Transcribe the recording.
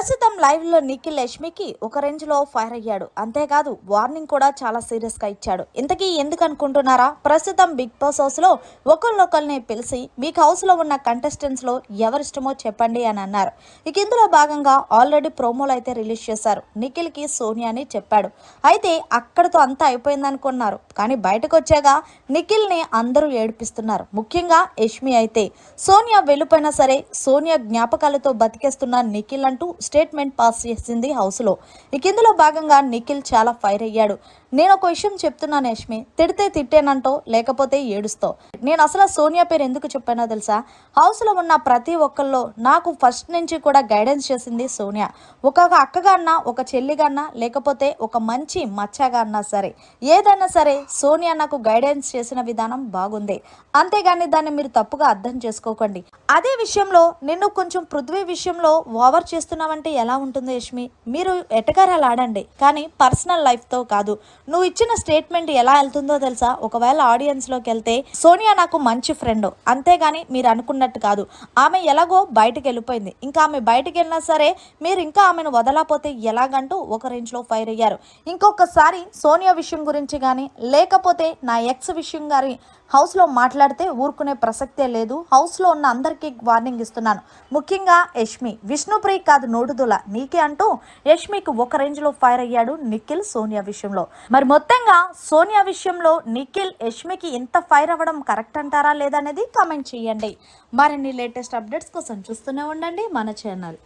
ప్రస్తుతం లైవ్లో నిఖిల్ యష్మికి ఒక రేంజ్లో ఫైర్ అయ్యాడు. అంతేకాదు వార్నింగ్ కూడా చాలా సీరియస్గా ఇచ్చాడు. ఇంతకీ ఎందుకు అనుకుంటున్నారా? ప్రస్తుతం బిగ్ బాస్ హౌస్లో ఒకరినొకరిని పిలిచి మీకు హౌస్లో ఉన్న కంటెస్టెంట్స్లో ఎవరిష్టమో చెప్పండి అని అన్నారు. ఇక ఇందులో భాగంగా ఆల్రెడీ ప్రోమోలు అయితే రిలీజ్ చేశారు. నిఖిల్కి సోనియాని చెప్పాడు. అయితే అక్కడితో అంతా అయిపోయింది అనుకున్నారు కానీ బయటకు వచ్చాక నిఖిల్ని అందరూ ఏడిపిస్తున్నారు. ముఖ్యంగా యష్మి అయితే. సోనియా వెళ్ళిపోయినా సరే సోనియా జ్ఞాపకాలతో బతికేస్తున్న నిఖిల్ అంటూ స్టేట్మెంట్ పాస్ చేసింది హౌస్లో. ఇక ఇందులో భాగంగా నిఖిల్ చాలా ఫైర్ అయ్యాడు. నేను ఒక విషయం చెప్తున్నాను యష్మి తిడితే తిట్టేనంటో లేకపోతే ఏడుస్తో నేను అసలు సోనియా పేరు ఎందుకు చెప్పానో తెలుసా? హౌస్లో ఉన్న ప్రతి ఒక్కళ్ళు నాకు ఫస్ట్ నుంచి కూడా గైడెన్స్ చేసింది సోనియా. ఒక అక్కగా అన్నా ఒక చెల్లిగా అన్నా లేకపోతే ఒక మంచి మచ్చగా అన్నా సరే. ఏదైనా సరే సోనియా నాకు గైడెన్స్ చేసిన విధానం బాగుంది. అంతేగాని దాన్ని మీరు తప్పుగా అర్థం చేసుకోకండి. అదే విషయంలో నిన్ను కొంచెం పృథ్వీ విషయంలో ఓవర్ చేస్తున్నావంటే ఎలా ఉంటుంది యష్మి? మీరు ఎటకారాలు ఆడండి. కానీ పర్సనల్ లైఫ్తో కాదు. నువ్వు ఇచ్చిన స్టేట్మెంట్ ఎలా వెళ్తుందో తెలుసా? ఒకవేళ ఆడియన్స్లోకి వెళ్తే సోనియా నాకు మంచి ఫ్రెండ్ అంతేగాని మీరు అనుకున్నట్టు కాదు. ఆమె ఎలాగో బయటకు వెళ్ళిపోయింది. ఇంకా ఆమె బయటకు వెళ్ళినా సరే మీరు ఇంకా ఆమెను వదలపోతే ఎలాగంటూ ఒక రేంజ్లో ఫైర్ అయ్యారు. ఇంకొకసారి సోనియా విషయం గురించి కానీ లేకపోతే నా ఎక్స్ విషయం కానీ హౌస్లో మాట్లాడితే ఊరుకునే ప్రసక్తే లేదు. హౌస్లో ఉన్న అందరికీ వార్నింగ్ ఇస్తున్నాను. ముఖ్యంగా యష్మి. విష్ణుప్రియ కాదు నోటుదుల నీకే అంటూ యష్మికి ఒక రేంజ్లో ఫైర్ అయ్యాడు నిఖిల్ సోనియా విషయంలో. మరి మొత్తంగా సోనియా విషయంలో నిఖిల్ యష్మికి ఇంత ఫైర్ అవ్వడం కరెక్ట్ అంటారా లేదనేది కామెంట్ చేయండి. మరిన్ని లేటెస్ట్ అప్డేట్స్ కోసం చూస్తూనే ఉండండి మన ఛానల్.